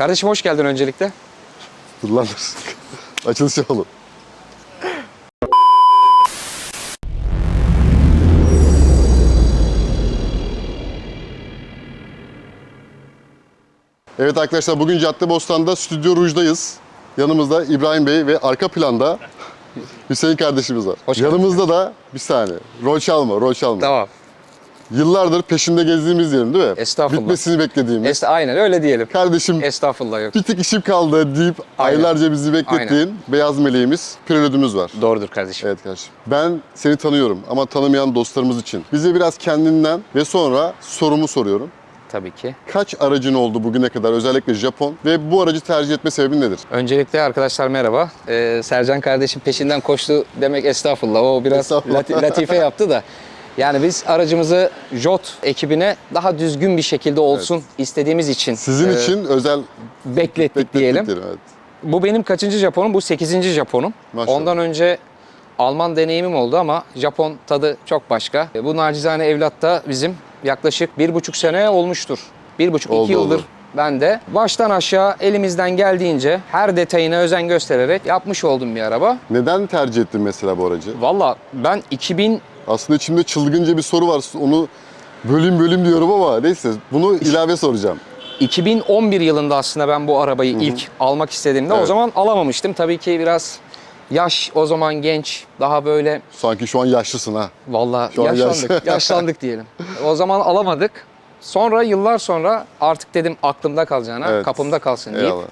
Kardeşim hoş geldin öncelikle. Dur lan dur. Açılış yapalım. Evet arkadaşlar bugün Caddebostan'da Stüdyo Ruj'dayız. Yanımızda İbrahim Bey ve arka planda Hüseyin kardeşimiz var. Hoş. Yanımızda da bir saniye. Rol çalma, rol çalma. Tamam. Yıllardır peşinde gezdiğimiz yerin değil mi? Estağfurullah. Bitmesini beklediğimiz. Est aynen öyle diyelim. Kardeşim Estağfurullah yok. bir tık işim kaldı deyip Aynen. aylarca bizi beklettiğin beyaz meleğimiz Prelüdümüz var. Doğrudur kardeşim. Evet kardeşim. Ben seni tanıyorum ama tanımayan dostlarımız için. Bize biraz kendinden ve sonra sorumu soruyorum. Tabii ki. Kaç aracın oldu bugüne kadar özellikle Japon ve bu aracı tercih etme sebebin nedir? Öncelikle arkadaşlar merhaba. Ee, Sercan kardeşim peşinden koştu demek estağfurullah. O biraz Estağfurullah. lati- latife yaptı da. Yani biz aracımızı JOT ekibine daha düzgün bir şekilde olsun istediğimiz için Sizin e, için özel beklettik beklettik diyelim. Evet. Bu benim kaçıncı Japonum? Bu 8. Japonum. Maşallah. Ondan önce Alman deneyimim oldu ama Japon tadı çok başka. E, Bu nacizane evlat da bizim yaklaşık bir buçuk sene olmuştur. Bir buçuk Oldu, iki yıldır oldu. ben de baştan aşağı elimizden geldiğince her detayına özen göstererek yapmış olduğum bir araba. Neden tercih ettin mesela bu aracı? Valla ben 2000 Aslında içimde çılgınca bir soru var. Onu bölüm bölüm diyorum ama neyse bunu ilave soracağım. 2011 yılında aslında ben bu arabayı ilk almak istediğimde o Evet. zaman alamamıştım. Tabii ki biraz yaş o zaman genç, daha böyle Sanki şu an yaşlısın ha. Vallahi Şu an yaş- yaşlandık, yaşlandık diyelim. O zaman alamadık. Sonra yıllar sonra artık dedim aklımda kalacağına Evet. kapımda kalsın deyip Eyvallah.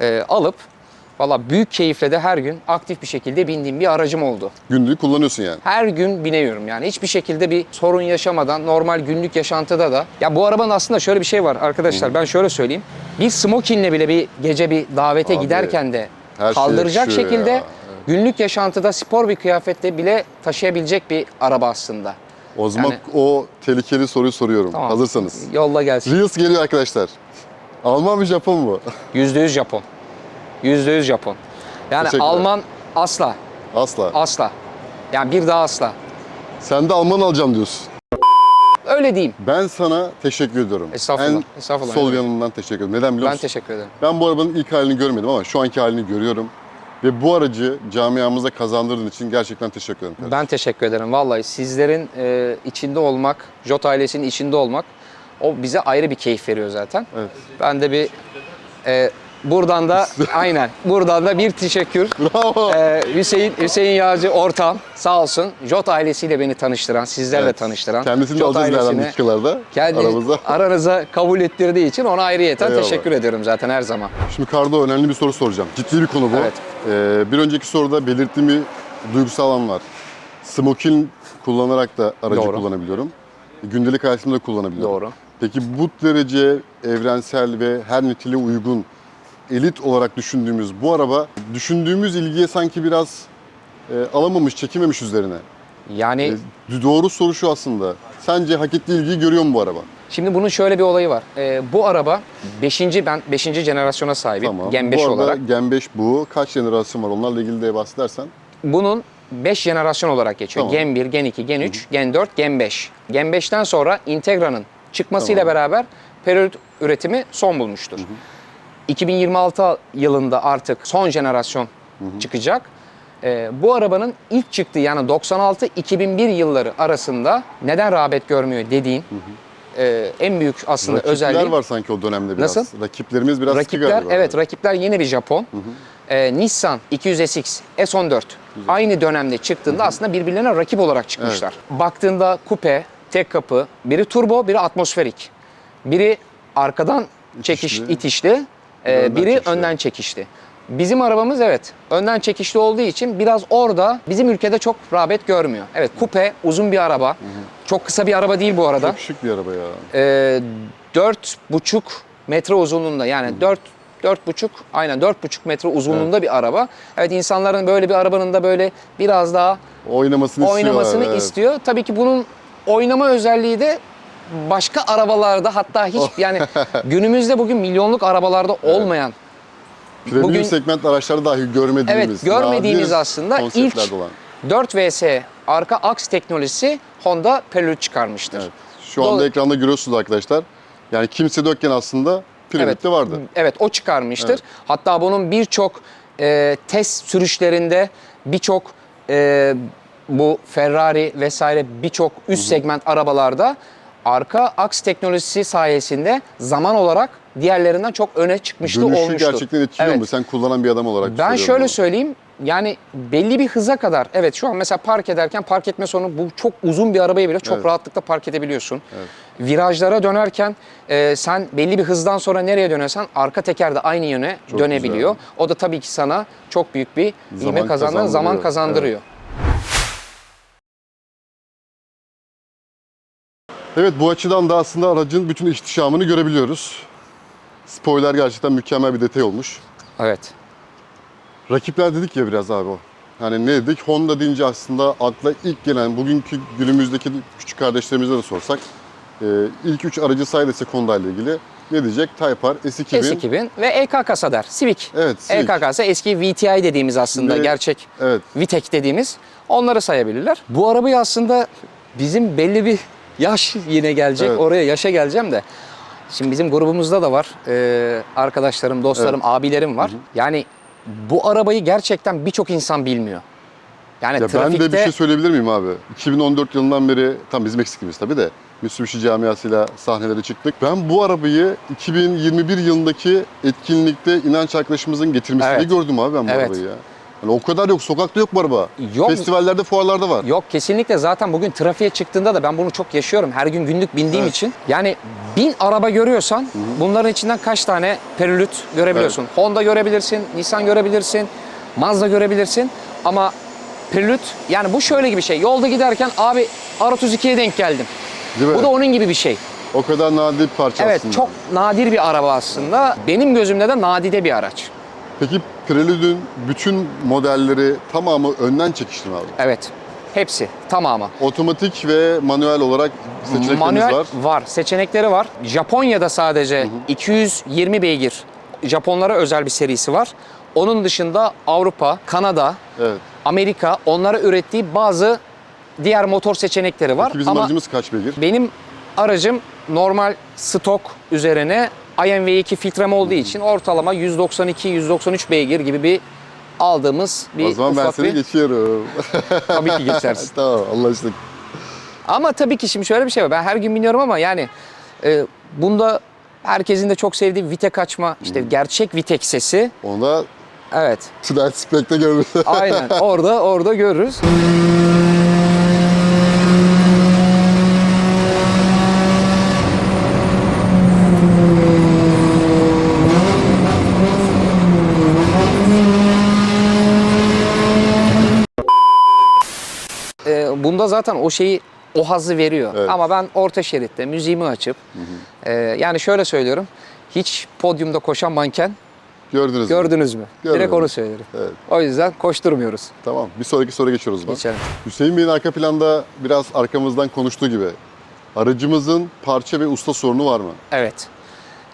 e, alıp valla büyük keyifle de her gün aktif bir şekilde bindiğim bir aracım oldu. Günlük kullanıyorsun yani. Her gün biniyorum yani hiçbir şekilde bir sorun yaşamadan normal günlük yaşantıda da. Ya bu arabanın aslında şöyle bir şey var arkadaşlar ben şöyle söyleyeyim. Bir smokinle bile bir gece bir davete Abi, giderken de her şey kaldıracak yakışıyor şekilde ya. günlük yaşantıda spor bir kıyafette bile taşıyabilecek bir araba aslında. O zaman Yani- o tehlikeli soruyu soruyorum. Tamam. Hazırsanız. Yolla gelsin. Reels geliyor arkadaşlar. Alman mı Japon mu? Yüzde yüz Japon. Yüzde yüz Japon. Yani Teşekkürler. Alman asla, Asla. asla. Yani bir daha asla. Sen de Alman alacağım diyorsun. Öyle diyeyim. Ben sana teşekkür ediyorum. Estağfurullah, En estağfurullah. sol yanından teşekkür ederim. Neden biliyor Ben musun? teşekkür ederim. Ben bu arabanın ilk halini görmedim ama şu anki halini görüyorum. Ve bu aracı camiamıza kazandırdığın için gerçekten teşekkür ederim. kardeşim. Ben teşekkür ederim. Vallahi sizlerin e, içinde olmak, Jot ailesinin içinde olmak o bize ayrı bir keyif veriyor zaten. Evet. Ben de bir e, buradan da aynen buradan da bir teşekkür. Bravo. Ee, Hüseyin Hüseyin Yağcı ortağım sağ olsun Jot ailesiyle beni tanıştıran, sizlerle Evet. tanıştıran. Kendisini de Jot alacağız ailesine dakikalarda kendi aramızda. aranıza kabul ettirdiği için ona ayrıyeten Eyvallah. teşekkür ediyorum zaten her zaman. Şimdi Kardo önemli bir soru soracağım. Ciddi bir konu bu. Evet. Ee, bir önceki soruda belirttiğim bir duygusal alan var. Smokin kullanarak da aracı Doğru. kullanabiliyorum. Gündelik hayatımda da kullanabiliyorum. Doğru. Peki bu derece evrensel ve her niteliğe uygun elit olarak düşündüğümüz bu araba düşündüğümüz ilgiye sanki biraz e, alamamış, çekememiş üzerine. Yani E, doğru soru şu aslında. Sence hak ettiği ilgiyi görüyor mu bu araba? şimdi bunun şöyle bir olayı var. Ee, bu araba 5. ben 5. jenerasyona sahibim. Gen 5 bu arada olarak. Gen 5 bu. Kaç jenerasyon var? Onlarla ilgili de bahsedersen. Bunun 5 jenerasyon olarak geçiyor. Tamam. Gen 1, Gen 2, Gen 3, Gen 4, Gen 5. Gen 5'ten sonra Integra'nın çıkmasıyla beraber periyot üretimi son bulmuştur. 2026 yılında artık son jenerasyon çıkacak. Ee, bu arabanın ilk çıktığı yani 96-2001 yılları arasında neden rağbet görmüyor dediğin e, en büyük aslında Rakipler özelliği. var sanki o dönemde biraz. Nasıl? Rakiplerimiz biraz Rakipler galiba. evet rakipler yine bir Japon. Ee, Nissan 200SX, S14 aynı dönemde çıktığında aslında birbirlerine rakip olarak çıkmışlar. Baktığında kupe, tek kapı, biri turbo, biri atmosferik. Biri arkadan çekiş İtişli. itişli, e, önden biri çekişli. önden çekişli. Bizim arabamız evet önden çekişli olduğu için biraz orada bizim ülkede çok rağbet görmüyor. Evet kupe uzun bir araba. Çok kısa bir araba değil bu arada. Çok şık bir araba ya. Ee, dört buçuk metre uzunluğunda yani dört dört buçuk aynen dört buçuk metre uzunluğunda bir araba. Evet insanların böyle bir arabanın da böyle biraz daha Oynamasını, oynamasını istiyorlar. evet. istiyor. Tabii ki bunun oynama özelliği de başka arabalarda hatta hiç yani günümüzde bugün milyonluk arabalarda olmayan Premium Bugün- segment araçları dahi görmediğimiz. Evet, görmediğimiz nadir aslında konseptlerde ilk- olan. 4 VS arka aks teknolojisi Honda Prelude çıkarmıştır. Evet. Şu anda Dol- ekranda görüyorsunuz arkadaşlar. Yani kimse de yokken aslında Pirelli'de vardı. Evet o çıkarmıştır. Hatta bunun birçok e, test sürüşlerinde birçok e, bu Ferrari vesaire birçok üst segment arabalarda arka aks teknolojisi sayesinde zaman olarak diğerlerinden çok öne çıkmıştı Dönüşü olmuştu. gerçekten etkiliyor Evet. mu? Sen kullanan bir adam olarak Ben şöyle bunu. söyleyeyim. Yani belli bir hıza kadar evet şu an mesela park ederken park etme sorunu bu çok uzun bir arabayı bile çok Evet. rahatlıkla park edebiliyorsun. Virajlara dönerken e, sen belli bir hızdan sonra nereye dönersen arka teker de aynı yöne Çok dönebiliyor. güzel. O da tabii ki sana çok büyük bir Zaman ivme kazandırıyor, zaman kazandırıyor. kazandırıyor. Evet bu açıdan da aslında aracın bütün ihtişamını görebiliyoruz. Spoiler gerçekten mükemmel bir detay olmuş. Evet. Rakipler dedik ya biraz abi o. Hani ne dedik? Honda deyince aslında akla ilk gelen bugünkü günümüzdeki küçük kardeşlerimize de sorsak e, ilk üç aracı say desek Honda ile ilgili ne diyecek? Type R, S2000. S2000 ve EK kasa der. Civic. Evet, Civic. EK kasa eski VTI dediğimiz aslında Ve- gerçek Evet. Vitek dediğimiz onları sayabilirler. Bu arabayı aslında bizim belli bir yaş yine gelecek. Evet. Oraya yaşa geleceğim de. Şimdi bizim grubumuzda da var. Ee, arkadaşlarım, dostlarım, abilerim var. Yani bu arabayı gerçekten birçok insan bilmiyor. Yani Ya ben trafikte de bir şey söyleyebilir miyim abi? 2014 yılından beri tam bizim eksikimiz tabii de Mitsubishi camiasıyla sahnelere çıktık. Ben bu arabayı 2021 yılındaki etkinlikte inanç arkadaşımızın getirmesini Evet. gördüm abi ben bu Evet. arabayı ya. Yani o kadar yok. Sokakta yok bu araba. Yok. Festivallerde, fuarlarda var. Yok kesinlikle zaten bugün trafiğe çıktığında da ben bunu çok yaşıyorum. Her gün günlük bindiğim Evet. için. Yani bin araba görüyorsan bunların içinden kaç tane Perilüt görebiliyorsun. Honda görebilirsin, Nissan görebilirsin, Mazda görebilirsin. Ama Perilüt yani bu şöyle gibi bir şey. Yolda giderken abi R32'ye denk geldim. Değil mi? Bu da onun gibi bir şey. O kadar nadir bir parça Evet aslında. çok nadir bir araba aslında. Benim gözümde de nadide bir araç. Peki Prelude'ün bütün modelleri tamamı önden çekişli mi abi? Evet. Hepsi tamamı. Otomatik ve manuel olarak seçeneklerimiz Manuel var. Seçenekleri var. Japonya'da sadece 220 beygir Japonlara özel bir serisi var. Onun dışında Avrupa, Kanada, Evet. Amerika onlara ürettiği bazı diğer motor seçenekleri var. Peki bizim Ama aracımız kaç beygir? benim aracım normal stok üzerine IMV2 filtrem olduğu için ortalama 192-193 beygir gibi bir aldığımız bir o zaman ben ufak seni bir... geçiyorum. Tabii ki geçersin. tamam anlaştık. Ama tabii ki şimdi şöyle bir şey var. Ben her gün biniyorum ama yani e, bunda herkesin de çok sevdiği Vitek açma, işte gerçek Vitek sesi. Onda Evet. Tonight Spec'te görürüz. Aynen. orada orada görürüz. E, bunda zaten o şeyi o hazzı veriyor. Evet. Ama ben orta şeritte müziğimi açıp e, yani şöyle söylüyorum. Hiç podyumda koşan manken Gördünüz mü? gördünüz mü? Görmedim. Direkt onu söylerim. Evet. O yüzden koşturmuyoruz. Tamam. Bir sonraki soruya geçiyoruz zaman. Geçelim. Hüseyin Bey'in arka planda biraz arkamızdan konuştuğu gibi aracımızın parça ve usta sorunu var mı? Evet.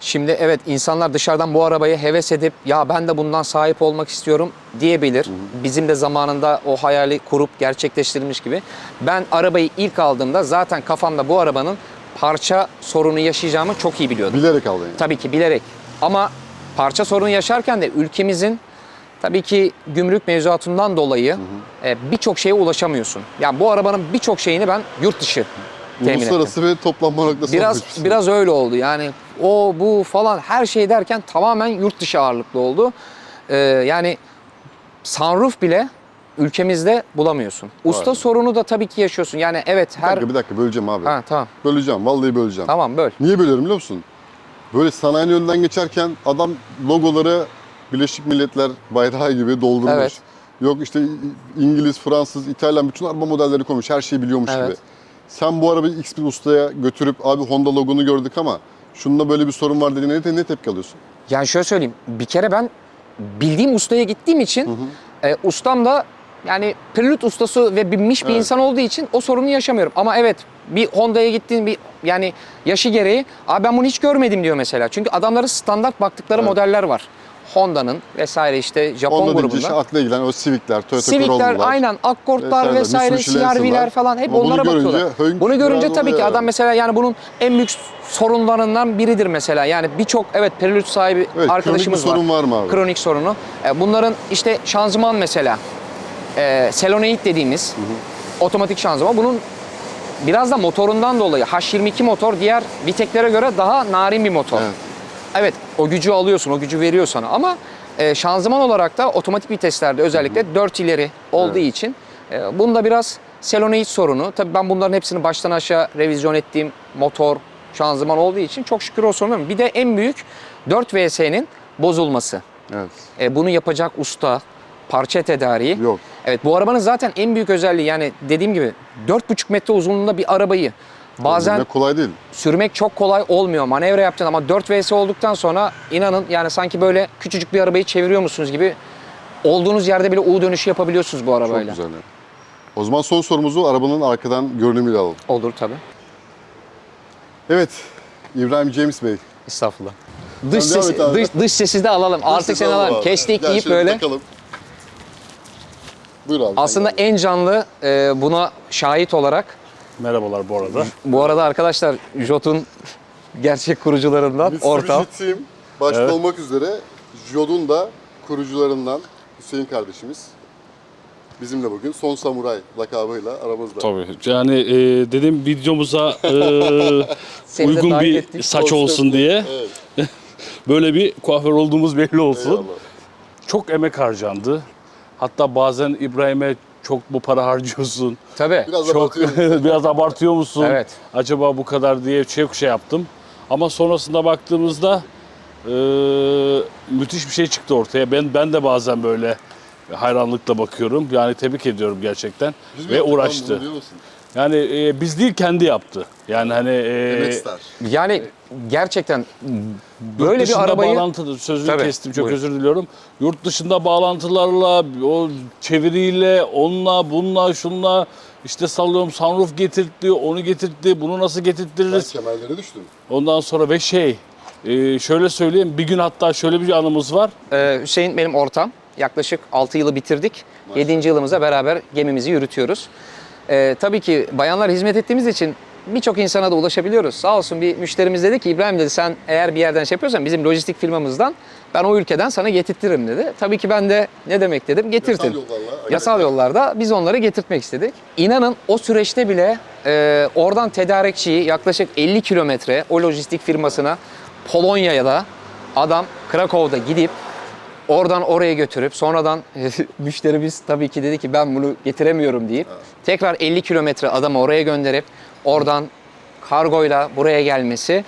Şimdi evet insanlar dışarıdan bu arabayı heves edip ya ben de bundan sahip olmak istiyorum diyebilir. Bizim de zamanında o hayali kurup gerçekleştirilmiş gibi. Ben arabayı ilk aldığımda zaten kafamda bu arabanın parça sorunu yaşayacağımı çok iyi biliyordum. Bilerek aldın yani. Tabii ki bilerek. Ama parça sorunu yaşarken de ülkemizin tabii ki gümrük mevzuatından dolayı e, birçok şeye ulaşamıyorsun. Yani bu arabanın birçok şeyini ben yurt dışı temin ettim. Uluslararası ve toplanma noktası Biraz biraz öyle oldu. Yani o bu falan her şey derken tamamen yurt dışı ağırlıklı oldu. Ee, yani sunroof bile ülkemizde bulamıyorsun. Usta Vay. sorunu da tabii ki yaşıyorsun. Yani evet Bir her dakika, bir dakika böleceğim abi. Ha tamam. Böleceğim. Vallahi böleceğim. Tamam böl. Niye bölüyorum biliyor musun? Böyle sanayinin önünden geçerken adam logoları Birleşik Milletler bayrağı gibi doldurmuş. Evet. Yok işte İngiliz, Fransız, İtalyan bütün araba modelleri koymuş. Her şeyi biliyormuş Evet. gibi. Sen bu arabayı X bir ustaya götürüp abi Honda logonu gördük ama şunda böyle bir sorun var dediğinde ne, ne tepki alıyorsun? Yani şöyle söyleyeyim. Bir kere ben bildiğim ustaya gittiğim için e, ustam da yani Prelude ustası ve binmiş bir Evet. insan olduğu için o sorunu yaşamıyorum. Ama evet bir Honda'ya gittiğin bir yani yaşı gereği abi ben bunu hiç görmedim diyor mesela. Çünkü adamların standart baktıkları modeller var. Honda'nın vesaire işte Japon Onda deyince grubunda. işte akla gelen o Civic'ler, Toyota Civic'ler Corolla'lar. aynen Accord'lar vesaire, CR-V'ler falan hep bunu onlara görünce bakıyorlar. Bunu görünce tabii ki adam mesela yani bunun en büyük sorunlarından biridir mesela. Yani birçok evet Prelude sahibi Evet, arkadaşımız var. sorun var mı abi? Kronik sorunu. E, Bunların işte şanzıman mesela. E, Selenoid dediğimiz otomatik şanzıman. Bunun biraz da motorundan dolayı H22 motor diğer Vitek'lere göre daha narin bir motor. Evet. Evet o gücü alıyorsun, o gücü veriyor sana ama e, şanzıman olarak da otomatik viteslerde özellikle 4 ileri olduğu Evet. için e, bunda biraz selenoid sorunu. Tabii ben bunların hepsini baştan aşağı revizyon ettiğim motor, şanzıman olduğu için çok şükür o sorun yok. Bir de en büyük 4 VS'nin bozulması. Evet. E, bunu yapacak usta, parça tedariği. Yok. Evet bu arabanın zaten en büyük özelliği yani dediğim gibi 4,5 metre uzunluğunda bir arabayı bazen Bilmek kolay değil. sürmek çok kolay olmuyor. Manevra yapacaksın ama 4 VS olduktan sonra inanın yani sanki böyle küçücük bir arabayı çeviriyor musunuz gibi olduğunuz yerde bile U dönüşü yapabiliyorsunuz bu Çok arabayla. güzel. yani. O zaman son sorumuzu arabanın arkadan görünümüyle alalım. Olur tabii. Evet. İbrahim James Bey. Estağfurullah. Dış devam sesi, et abi. dış, dış sesi de alalım. Artık seni alalım. Kestik deyip böyle. Takalım. Buyur abi. Aslında sen gel. en canlı e, buna şahit olarak Merhabalar bu arada. bu arada arkadaşlar Jot'un gerçek kurucularından Mitsubishi ortam. Team başta Evet. olmak üzere Jod'un da kurucularından Hüseyin kardeşimiz. Bizimle bugün Son Samuray lakabıyla aramızda. Tabii. Yani e, dedim videomuza e, Seni de uygun dahil bir ettik. saç olsun diye Evet. böyle bir kuaför olduğumuz belli olsun. Eyvallah. Çok emek harcandı. Hatta bazen İbrahim'e çok bu para harcıyorsun. Tabii. Biraz Çok biraz abartıyor musun? Evet. Acaba bu kadar diye çok şey yaptım. Ama sonrasında baktığımızda e, müthiş bir şey çıktı ortaya. Ben ben de bazen böyle hayranlıkla bakıyorum. Yani tebrik ediyorum gerçekten Biz ve uğraştı. Yani e, biz değil kendi yaptı. Yani hani e, Emek star. Yani gerçekten böyle bir arabayı bağlantı sözünü Tabii, kestim çok buyurun. özür diliyorum. Yurt dışında bağlantılarla, o çeviriyle, onunla, bununla, şunla işte sallıyorum sunroof getirtti, onu getirtti, bunu nasıl Ben getirttiririz? kemerlere düştüm. Ondan sonra ve şey, e, şöyle söyleyeyim bir gün hatta şöyle bir anımız var. Ee, Hüseyin benim ortam. Yaklaşık 6 yılı bitirdik. 7. yılımıza beraber gemimizi yürütüyoruz. Ee, tabii ki bayanlar hizmet ettiğimiz için birçok insana da ulaşabiliyoruz. Sağ olsun bir müşterimiz dedi ki İbrahim dedi sen eğer bir yerden şey yapıyorsan bizim lojistik firmamızdan ben o ülkeden sana getirtirim dedi. Tabii ki ben de ne demek dedim getirtin. Yasal yollarla. Yasal yollarda biz onları getirtmek istedik. İnanın o süreçte bile e, oradan tedarikçiyi yaklaşık 50 kilometre o lojistik firmasına Polonya'ya da adam Krakow'da gidip oradan oraya götürüp sonradan müşterimiz tabii ki dedi ki ben bunu getiremiyorum deyip tekrar 50 kilometre adamı oraya gönderip oradan kargoyla buraya gelmesi.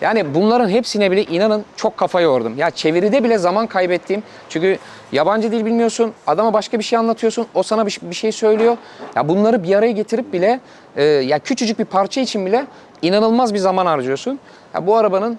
Yani bunların hepsine bile inanın çok kafa yordum. Ya çeviride bile zaman kaybettiğim. Çünkü yabancı dil bilmiyorsun. Adama başka bir şey anlatıyorsun. O sana bir, şey söylüyor. Ya bunları bir araya getirip bile e, ya küçücük bir parça için bile inanılmaz bir zaman harcıyorsun. Ya bu arabanın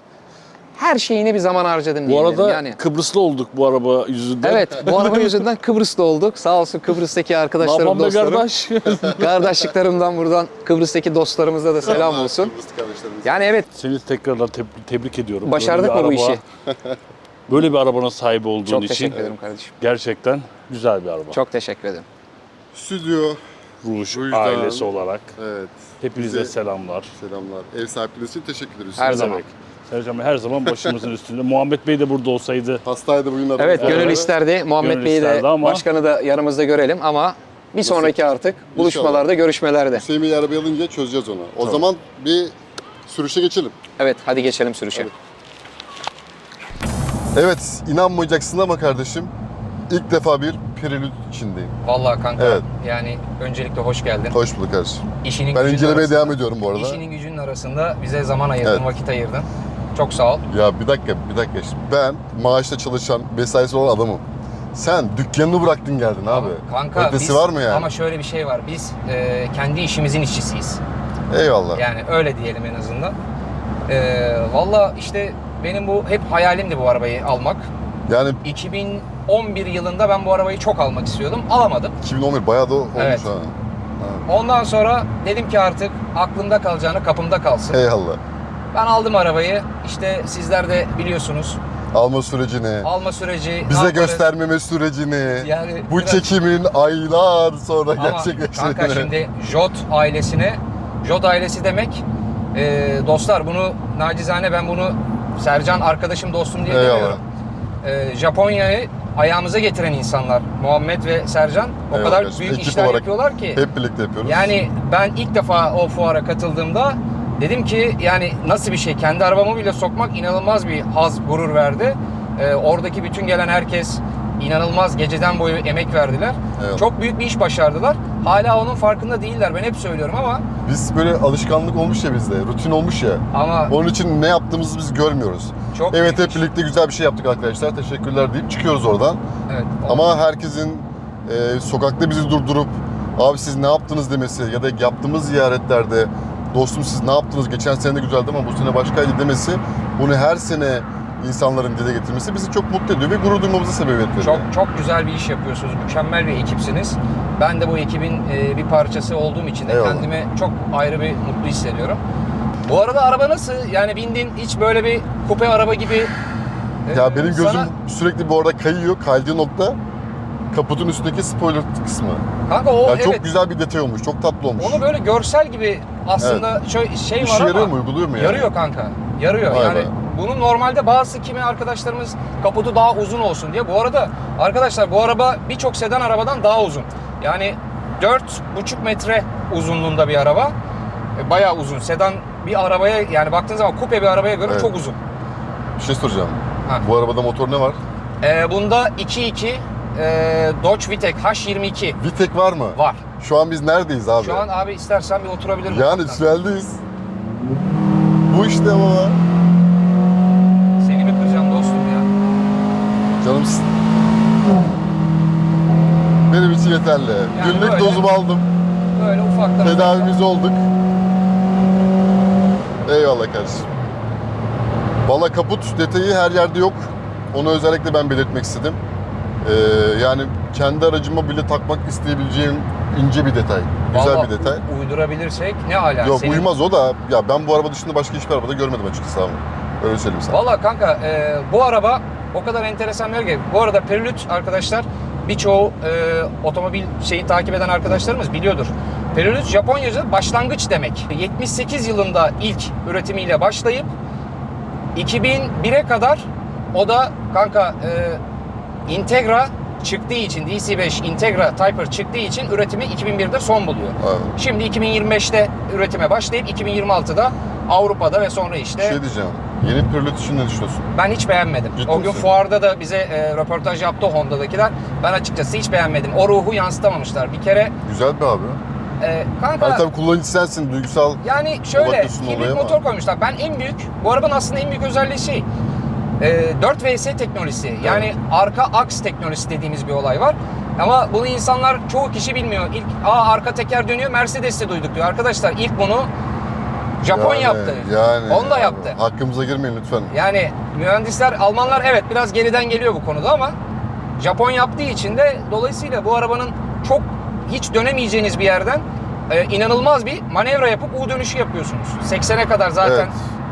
her şeyine bir zaman harcadım Bu arada yani. Kıbrıslı olduk bu araba yüzünden. Evet, bu araba yüzünden Kıbrıs'ta olduk. Sağ olsun Kıbrıs'taki arkadaşlarım, Babam da dostlarım. kardeş. Kardeşliklerimden buradan Kıbrıs'taki dostlarımıza da selam olsun. Kıbrıslı. Yani evet, Seni tekrardan teb- tebrik ediyorum. başardık mı bu işi? Böyle bir arabanın sahibi olduğun Çok için teşekkür ederim kardeşim. gerçekten güzel bir araba. Çok teşekkür ederim. Stüdyo. Ruj ailesi olarak Evet. hepinize selamlar. Selamlar. Ev sahipleriniz için teşekkür ederiz. Her zaman. demek? Sercan Bey her zaman başımızın üstünde. Muhammed Bey de burada olsaydı Hastaydı bugün aramızda. Evet, gönül isterdi. Muhammed Gönül Bey'i de, isterdi ama- başkanı da yanımızda görelim ama bir sonraki artık buluşmalarda, görüşmelerde. Hüseyin Bey'i arabaya alınca çözeceğiz onu. O zaman bir sürüşe geçelim. Evet, hadi geçelim sürüşe. Evet, inanmayacaksın ama kardeşim ilk defa bir Prelude içindeyim. Vallahi kanka, Evet. yani öncelikle hoş geldin. Hoş bulduk kardeşim. İşinin Ben gücünün incelemeye arasında- devam ediyorum bu arada. İşinin gücünün arasında bize zaman ayırdın, Evet. vakit ayırdın. Çok sağ ol. Ya bir dakika, bir dakika. Şimdi ben maaşla çalışan, mesaisi olan adamım. Sen dükkanını bıraktın geldin abi. Kanka Ötesi biz- var mı yani? Ama şöyle bir şey var. Biz e, kendi işimizin işçisiyiz. Eyvallah. Yani öyle diyelim en azından. E, Valla işte benim bu hep hayalimdi bu arabayı almak. Yani 2011 yılında ben bu arabayı çok almak istiyordum. Alamadım. 2011 bayağı da olmuş Evet. ha. Ondan sonra dedim ki artık aklımda kalacağını kapımda kalsın. Eyvallah. Ben aldım arabayı. İşte sizler de biliyorsunuz. Alma sürecini, Alma süreci. bize yaparız? göstermeme sürecini, Yani bu biraz- çekimin aylar sonra Ama gerçekleştiğini. kanka şimdi Jot ailesine, Jot ailesi demek e, dostlar bunu nacizane ben bunu Sercan arkadaşım dostum diye Eyvallah. demiyorum. E, Japonya'yı ayağımıza getiren insanlar Muhammed ve Sercan o Eyvallah kadar büyük Ekip işler yapıyorlar ki. Hep birlikte yapıyoruz. Yani ben ilk defa o fuara katıldığımda dedim ki yani nasıl bir şey kendi arabamı bile sokmak inanılmaz bir haz gurur verdi. Ee, oradaki bütün gelen herkes inanılmaz geceden boyu emek verdiler. Evet. Çok büyük bir iş başardılar. Hala onun farkında değiller. Ben hep söylüyorum ama Biz böyle alışkanlık olmuş ya bizde, rutin olmuş ya. ama Onun için ne yaptığımızı biz görmüyoruz. çok evet büyük hep iş. birlikte güzel bir şey yaptık arkadaşlar. Teşekkürler deyip çıkıyoruz oradan. Evet. Ama herkesin e, sokakta bizi durdurup abi siz ne yaptınız demesi ya da yaptığımız ziyaretlerde dostum siz ne yaptınız geçen sene de güzeldi ama bu sene başkaydı demesi bunu her sene insanların dile getirmesi bizi çok mutlu ediyor ve gurur duymamıza sebebiyet veriyor. Çok çok güzel bir iş yapıyorsunuz. Mükemmel bir ekipsiniz. Ben de bu ekibin e, bir parçası olduğum için de Eyvallah. kendimi çok ayrı bir mutlu hissediyorum. Bu arada araba nasıl? Yani bindin hiç böyle bir kupe araba gibi e, Ya benim gözüm sana- sürekli bu arada kayıyor. Kaydığı nokta kaputun üstündeki spoiler kısmı. Kanka o ya evet. çok güzel bir detay olmuş. Çok tatlı olmuş. Onu böyle görsel gibi aslında şöyle şey var İşe ama yarıyor mu? Uyguluyor mu yani? yarıyor kanka. Yarıyor. Vay yani be. bunun normalde bazı kimi arkadaşlarımız kaputu daha uzun olsun diye. Bu arada arkadaşlar bu araba birçok sedan arabadan daha uzun. Yani 4,5 metre uzunluğunda bir araba. E, Bayağı uzun. Sedan bir arabaya yani baktığınız zaman kupe bir arabaya göre Evet. çok uzun. Bir şey soracağım. Ha. Bu arabada motor ne var? E, bunda 2.2 e, Dodge Vitek H22 Vitek var mı? var. Şu an biz neredeyiz abi? Şu an abi istersen bir oturabilirim. yani ufaktan. tüneldeyiz. Bu işte baba. Seni mi kıracağım dostum ya? Canımsın. Benim için yeterli. Günlük böyle- dozumu aldım. Böyle ufaktan. Tedavimiz olduk. Eyvallah kardeşim. Valla kaput detayı her yerde yok. Onu özellikle ben belirtmek istedim. Ee, yani kendi aracıma bile takmak isteyebileceğim ince bir detay. Güzel Vallahi bir detay. Uydurabilirsek ne ala. Yok Senin- uyumaz o da. Ya ben bu araba dışında başka hiçbir arabada görmedim açıkçası abi. Öyle söyleyeyim sana. Valla kanka e, bu araba o kadar enteresan bir ki. Bu arada Prelude arkadaşlar birçoğu e, otomobil şeyi takip eden arkadaşlarımız biliyordur. Prelude Japonca'da başlangıç demek. 78 yılında ilk üretimiyle başlayıp 2001'e kadar o da kanka e, Integra çıktığı için DC5 Integra Typer çıktığı için üretimi 2001'de son buluyor. Abi, Şimdi 2025'te üretime başlayıp 2026'da Avrupa'da ve sonra bir işte şey diyeceğim. Yeni Prelude için ne düşünüyorsun? ben hiç beğenmedim. Ciddi o gün misin? fuarda da bize e, röportaj yaptı Honda'dakiler. Ben açıkçası hiç beğenmedim. O ruhu yansıtamamışlar. Bir kere Güzel bir abi. e, kanka Hani tabii kullanıcı sensin, duygusal. yani şöyle hibrit ama. motor koymuşlar. Ben en büyük, bu arabanın aslında en büyük özelliği şey e, 4 VS teknolojisi. Yani arka aks teknolojisi dediğimiz bir olay var. Ama bunu insanlar çoğu kişi bilmiyor. İlk aa arka teker dönüyor Mercedes'te duyduk diyor. Arkadaşlar ilk bunu Japon Yani- yaptı. Yani. Honda yaptı. Hakkımıza girmeyin lütfen. Yani mühendisler, Almanlar evet biraz geriden geliyor bu konuda ama Japon yaptığı için de dolayısıyla bu arabanın çok hiç dönemeyeceğiniz bir yerden e, inanılmaz bir manevra yapıp U dönüşü yapıyorsunuz. 80'e kadar zaten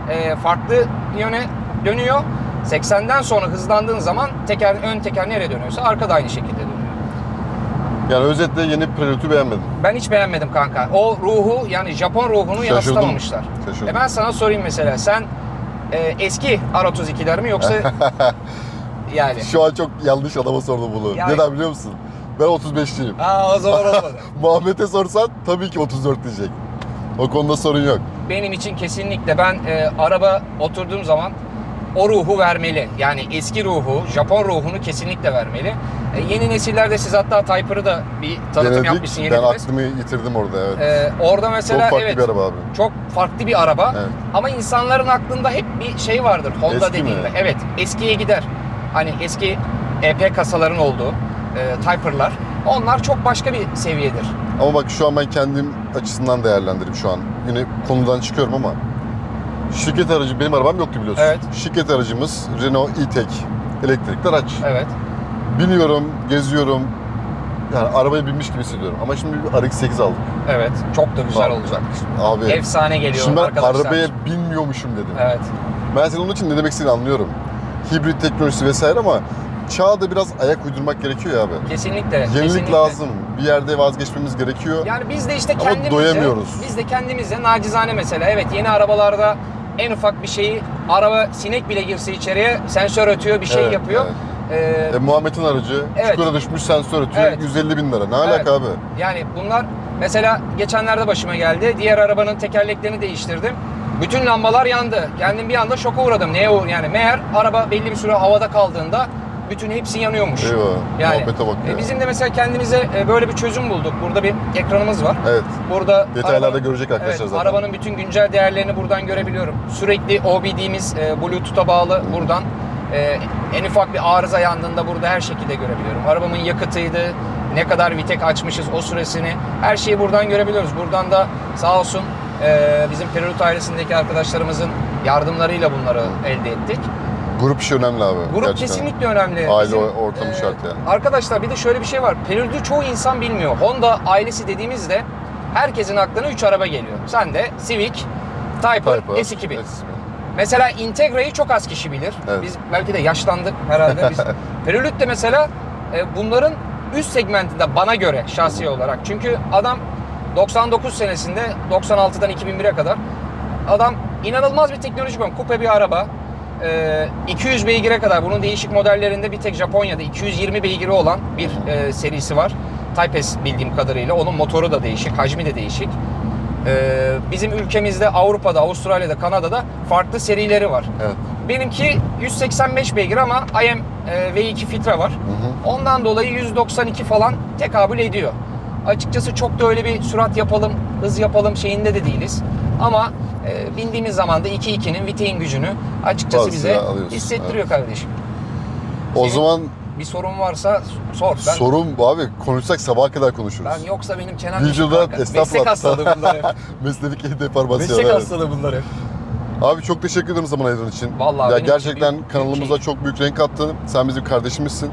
e, farklı yöne dönüyor. 80'den sonra hızlandığın zaman teker ön teker nereye dönüyorsa arka da aynı şekilde dönüyor. Yani özetle yeni Prelude'ü beğenmedim. Ben hiç beğenmedim kanka. O ruhu yani Japon ruhunu Şaşırdım. yansıtamamışlar. Şaşırdım. E ben sana sorayım mesela sen e, eski R32'ler mi yoksa yani Şu an çok yanlış adama sordum bunu. Yani- Neden biliyor musun? Ben 35'liyim. Aa o zaman olmadı. Muhammed'e sorsan tabii ki 34 diyecek. O konuda sorun yok. Benim için kesinlikle ben e, araba oturduğum zaman o ruhu vermeli. Yani eski ruhu, Japon ruhunu kesinlikle vermeli. E, yeni nesillerde siz hatta Typer'ı da bir tanıtım yapmışsın Denedik. yeni Ben aklımı yitirdim orada evet. E, orada mesela çok farklı evet bir araba abi. çok farklı bir araba. Evet. Ama insanların aklında hep bir şey vardır Honda Eski mi? dediğinde. Evet, eskiye gider. Hani eski EP kasaların olduğu e, Typer'lar. Onlar çok başka bir seviyedir. Ama bak şu an ben kendim açısından değerlendirip şu an. Yine konudan çıkıyorum ama şirket aracı benim arabam yoktu biliyorsun. Evet. Şirket aracımız Renault E-Tech elektrikli araç. Evet. Biniyorum, geziyorum. Yani arabaya binmiş gibi hissediyorum. Ama şimdi bir RX-8 aldık. Evet. Çok da güzel olacak. Abi Efsane geliyor şimdi ben arkadaşlar. arabaya binmiyormuşum dedim. Evet. Ben senin onun için ne demek istediğini anlıyorum. Hibrit teknolojisi vesaire ama çağda biraz ayak uydurmak gerekiyor ya abi. Kesinlikle. Yenilik kesinlikle. lazım. Bir yerde vazgeçmemiz gerekiyor. Yani biz de işte Ama kendimizce, doyamıyoruz. biz de kendimizce nacizane mesela evet yeni arabalarda en ufak bir şeyi araba sinek bile girse içeriye sensör ötüyor bir şey Evet, yapıyor. evet. Ee, E, Muhammed'in aracı Evet. çukura düşmüş sensör ötüyor Evet. 150 bin lira. Ne alaka Evet. abi? yani bunlar mesela geçenlerde başıma geldi. Diğer arabanın tekerleklerini değiştirdim. Bütün lambalar yandı. Kendim bir anda şoka uğradım. Neye uğradım? Yani meğer araba belli bir süre havada kaldığında bütün hepsi yanıyormuş. Eyvah. Yani Muhabbete bak e, ya. bizim de mesela kendimize e, böyle bir çözüm bulduk. Burada bir ekranımız var. Evet. Burada Detaylarda arabanın- görecek arkadaşlar evet, zaten. Arabanın bütün güncel değerlerini buradan görebiliyorum. Sürekli OBD'miz e, Bluetooth'a bağlı buradan. e, en ufak bir arıza yandığında burada her şekilde görebiliyorum. Arabamın yakıtıydı, ne kadar vitek açmışız o süresini her şeyi buradan görebiliyoruz. Buradan da sağ olsun e, bizim Perut ailesindeki arkadaşlarımızın yardımlarıyla bunları elde ettik. Grup işi önemli abi. Grup gerçekten. kesinlikle önemli. Aile ortamı şart yani. Arkadaşlar bir de şöyle bir şey var. Perül'de çoğu insan bilmiyor. Honda ailesi dediğimizde herkesin aklına 3 araba geliyor. Sen de Civic, Type, Type-R, S2000. S2000. Mesela Integra'yı çok az kişi bilir. Evet. Biz belki de yaşlandık herhalde. Biz Perülüt de mesela e, bunların üst segmentinde bana göre şahsi olarak. Çünkü adam 99 senesinde 96'dan 2001'e kadar adam inanılmaz bir teknoloji koymuş. Kupe bir araba. E, 200 beygire kadar bunun değişik modellerinde bir tek Japonya'da 220 beygiri olan bir e, serisi var. Type S bildiğim kadarıyla. Onun motoru da değişik, hacmi de değişik. E, bizim ülkemizde, Avrupa'da, Avustralya'da, Kanada'da farklı serileri var. Evet. Benimki 185 beygir ama IM e, V2 filtre var. Ondan dolayı 192 falan tekabül ediyor. Açıkçası çok da öyle bir sürat yapalım, hız yapalım şeyinde de değiliz. Ama e, bindiğimiz zaman da 2.2'nin viteğin gücünü açıkçası bize Fazlasıyla alıyorsun, hissettiriyor kardeşim. O Senin- zaman Bir sorun varsa sor. Ben, sorun abi. Konuşsak sabaha kadar konuşuruz. ben yoksa benim çenem kanka. Meslek hastalığı bunlar hep. Mesleki deformasyon. Meslek evet. hastalığı bunlar hep. Abi çok teşekkür ederim zaman ayırdığın için. Vallahi ya gerçekten büyük- kanalımıza keyif. çok büyük renk kattın. Sen bizim kardeşimizsin.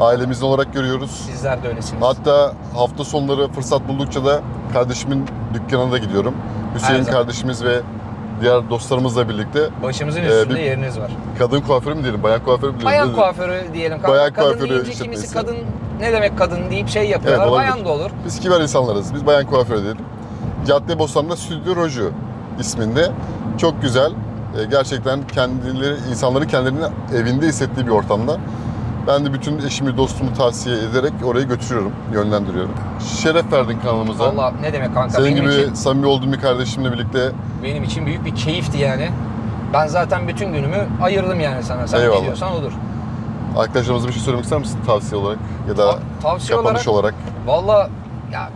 Ailemizin olarak görüyoruz. Sizler de öylesiniz. Hatta hafta sonları fırsat buldukça da kardeşimin dükkanına da gidiyorum. Hüseyin Her zaman. kardeşimiz ve diğer dostlarımızla birlikte Başımızın Ee, üstünde bir- yeriniz var. kadın kuaförü mü diyelim, bayan kuaförü mü diyelim? Bayan kuaförü diyelim. Bayan kadın kuaförü deyince işletmesi. kimisi kadın ne demek kadın deyip şey yapıyorlar. Olabilir. Bayan da olur. Biz kibar insanlarız. Biz bayan kuaförü diyelim. Caddebostan'da Stüdyo Roju isminde. Çok güzel. Ee, Gerçekten kendileri, insanların kendilerini evinde hissettiği bir ortamda. Ben de bütün eşimi, dostumu tavsiye ederek orayı götürüyorum, yönlendiriyorum. Şeref verdin kanalımıza. Valla ne demek kanka. Senin benim gibi için samimi olduğum bir kardeşimle birlikte benim için büyük bir keyifti yani. Ben zaten bütün günümü ayırdım yani sana. Sen Eyvallah. ne diyorsan odur. arkadaşlarımıza bir şey söylemek ister misin tavsiye olarak ya da Ta- tavsiye kapanış olarak? Valla ya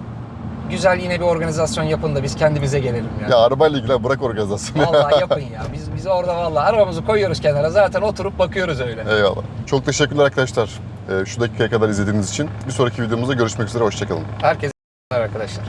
güzel yine bir organizasyon yapın da biz kendimize gelelim ya. Ya arabayla ilgili abi, bırak organizasyonu. Vallahi yapın ya. Biz biz orada vallahi arabamızı koyuyoruz kenara. Zaten oturup bakıyoruz öyle. Eyvallah. Çok teşekkürler arkadaşlar. Ee, Şu dakikaya kadar izlediğiniz için. Bir sonraki videomuzda görüşmek üzere. Hoşçakalın. Herkese arkadaşlar.